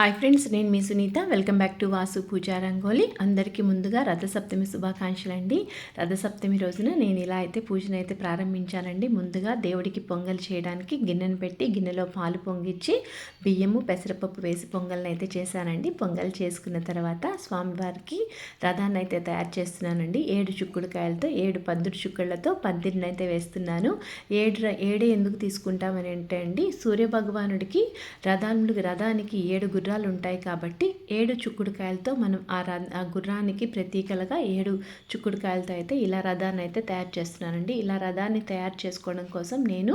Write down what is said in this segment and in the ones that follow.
Hi friends నేను మీ Sunitha. Welcome back to Vasu Pooja rangoli. అందరికీ ముందుగా రథసప్తమి శుభాకాంక్షలు అండి రథసప్తమి రోజున నేను ఇలా అయితే పూజను అయితే ప్రారంభించానండి. ముందుగా దేవుడికి పొంగల్ చేయడానికి గిన్నెను పెట్టి గిన్నెలో పాలు పొంగిచ్చి బియ్యము పెసరపప్పు వేసి పొంగల్ని అయితే చేశానండి. పొంగల్ చేసుకున్న తర్వాత స్వామివారికి రథాన్ని అయితే తయారు చేస్తున్నానండి. ఏడు చుక్కుడుకాయలతో ఏడు పందుడు చుక్కలతో పందిరిని అయితే వేస్తున్నాను. ఏడు ఏడే ఎందుకు తీసుకుంటామని అంటే అండి సూర్యభగవానుడికి రథానికి రథానికి ఏడు గుర్ర గుర్రాలు ఉంటాయి కాబట్టి ఏడు చుక్కుడుకాయలతో మనం ఆ ఆ గుర్రానికి ప్రతీకలుగా ఏడు చుక్కుడుకాయలతో అయితే ఇలా రథాన్ని అయితే తయారు చేస్తున్నానండి. ఇలా రథాన్ని తయారు చేసుకోవడం కోసం నేను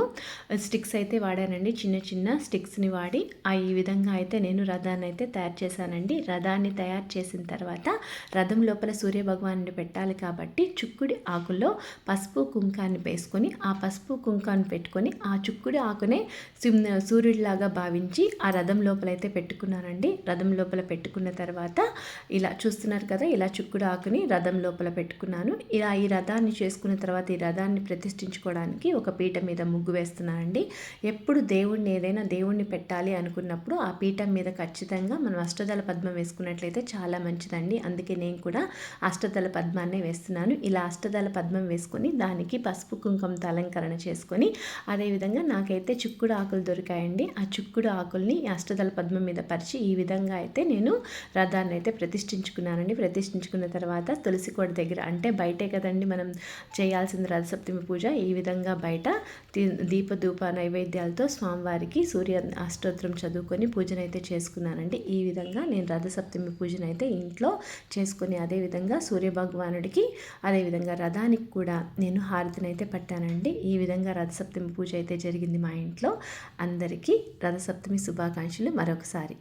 స్టిక్స్ అయితే వాడానండి. చిన్న చిన్న స్టిక్స్ని వాడి ఆ ఈ విధంగా అయితే నేను రథాన్ని అయితే తయారు చేశానండి. రథాన్ని తయారు చేసిన తర్వాత రథం లోపల సూర్య భగవాన్ని పెట్టాలి కాబట్టి చుక్కుడి ఆకుల్లో పసుపు కుంకాన్ని వేసుకొని ఆ పసుపు కుంకాన్ని పెట్టుకొని ఆ చుక్కుడి ఆకునే సూర్యుడిలాగా భావించి ఆ రథం లోపలైతే పెట్టుకున్నాను పెట్టుకున్నానండి. రథం లోపల పెట్టుకున్న తర్వాత ఇలా చూస్తున్నారు కదా ఇలా చుక్కుడు ఆకుని రథం లోపల పెట్టుకున్నాను. ఇలా ఈ రథాన్ని చేసుకున్న తర్వాత ఈ రథాన్ని ప్రతిష్ఠించుకోవడానికి ఒక పీట మీద ముగ్గు వేస్తున్నానండి. ఎప్పుడు దేవుణ్ణి ఏదైనా దేవుణ్ణి పెట్టాలి అనుకున్నప్పుడు ఆ పీఠం మీద ఖచ్చితంగా మనం అష్టదళ పద్మం వేసుకున్నట్లయితే చాలా మంచిదండి. అందుకే నేను కూడా అష్టదళ పద్మాన్నే వేస్తున్నాను. ఇలా అష్టదళ పద్మం వేసుకొని దానికి పసుపు కుంకుమతో అలంకరణ చేసుకొని అదేవిధంగా నాకైతే చుక్కుడు ఆకులు దొరికాయండి. ఆ చుక్కుడు ఆకుల్ని అష్టదళ పద్మం మీద పరిచి ఈ విధంగా అయితే నేను రథాన్ని అయితే ప్రతిష్ఠించుకున్నానండి. ప్రతిష్ఠించుకున్న తర్వాత తులసి కోట దగ్గర అంటే బయటే కదండి మనం చేయాల్సింది రథసప్తమి పూజ. ఈ విధంగా బయట దీపధూప నైవేద్యాలతో స్వామివారికి సూర్య అష్టోత్తరం చదువుకొని పూజనైతే చేసుకున్నానండి. ఈ విధంగా నేను రథసప్తమి పూజనైతే ఇంట్లో చేసుకొని అదేవిధంగా సూర్య భగవానుడికి అదేవిధంగా రథానికి కూడా నేను హారతినైతే పట్టానండి. ఈ విధంగా రథసప్తమి పూజ అయితే జరిగింది మా ఇంట్లో. అందరికీ రథసప్తమి శుభాకాంక్షలు మరొకసారి.